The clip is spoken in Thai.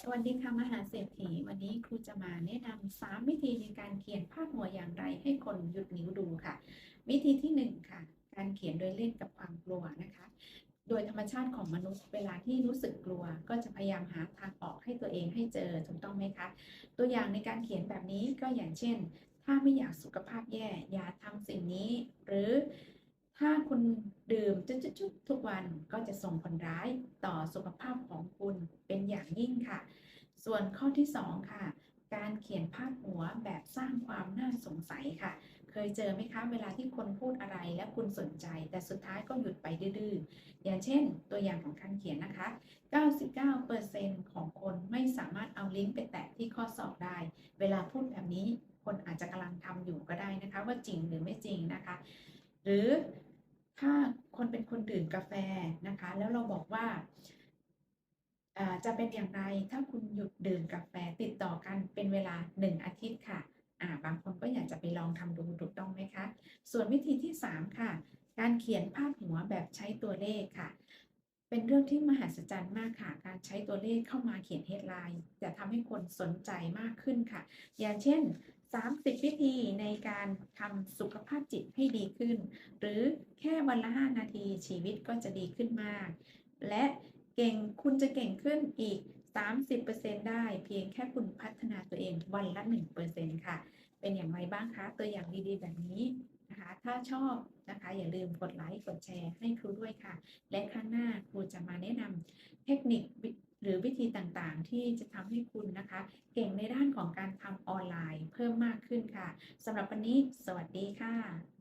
สวัสดีค่ะมหาเศรษฐี วันนี้ครูจะมาแนะนำสามวิธีในการเขียนพาดหัวอย่างไรให้คนหยุดนิ้วดูค่ะ วิธีที่หนึ่งค่ะ การเขียนโดยเล่นกับความกลัวนะคะ โดยธรรมชาติของมนุษย์เวลาที่รู้สึกกลัว ก็จะพยายามหาทางออกให้ตัวเองให้เจอถูกต้องไหมคะตัวอย่างในการเขียนแบบนี้ก็อย่างเช่น ถ้าไม่อยากสุขภาพแย่อย่าทำสิ่งนี้ หรือถ้าคุณดื่มจุดๆๆทุกวันก็จะส่งผลร้ายต่อสุขภาพของคุณ อย่างยิ่งค่ะ ส่วนข้อที่ 2 ค่ะ การเขียนพาดหัวแบบสร้างความน่าสงสัยค่ะ เคยเจอไหมคะ เวลาที่คนพูดอะไรและคุณสนใจ แต่สุดท้ายก็หยุดไปดื้อๆอย่างเช่น ตัวอย่างของการเขียนนะคะ 99%ของคนไม่สามารถเอาลิงก์ไปแตะที่ข้อสอบได้ เวลาพูดแบบนี้คนอาจจะกำลังทำอยู่ก็ได้นะคะ ว่าจริงหรือไม่จริงนะคะ หรือถ้าคนเป็นคนดื่มกาแฟนะคะ แล้วเราบอกว่าอ่า จะเป็นอย่างไรถ้าคุณหยุดดื่มกาแฟติดต่อกันเป็นเวลา 1 อาทิตย์ค่ะบางคนก็อยากจะไปลองทำดูถูกต้องไหมคะ ส่วนวิธีที่ 3 ค่ะ การเขียนพาดหัวแบบใช้ตัวเลขค่ะ เป็นเรื่องที่มหัศจรรย์มากค่ะ การใช้ตัวเลขเข้ามาเขียนเฮดไลน์จะทำให้คนสนใจมากขึ้นค่ะ อย่างเช่น 30 วิธีในการทำสุขภาพจิตให้ดีขึ้น หรือแค่วันละ 5 นาทีชีวิตก็จะดีขึ้นมาก และ เก่งคุณจะเก่งขึ้นอีก 30%ได้ เพียงแค่คุณพัฒนาตัวเองวันละ 1%ค่ะ เป็นอย่างไรบ้างคะ ตัวอย่างดีๆ แบบนี้นะคะ ถ้าชอบนะคะ อย่าลืมกดไลค์กดแชร์ให้ครูด้วยค่ะ และครั้งหน้าครูจะมาแนะนำเทคนิคหรือวิธีต่างๆ ที่จะทำให้คุณนะคะ เก่งในด้านของการทำออนไลน์เพิ่มมากขึ้นค่ะสำหรับวันนี้ สวัสดีค่ะ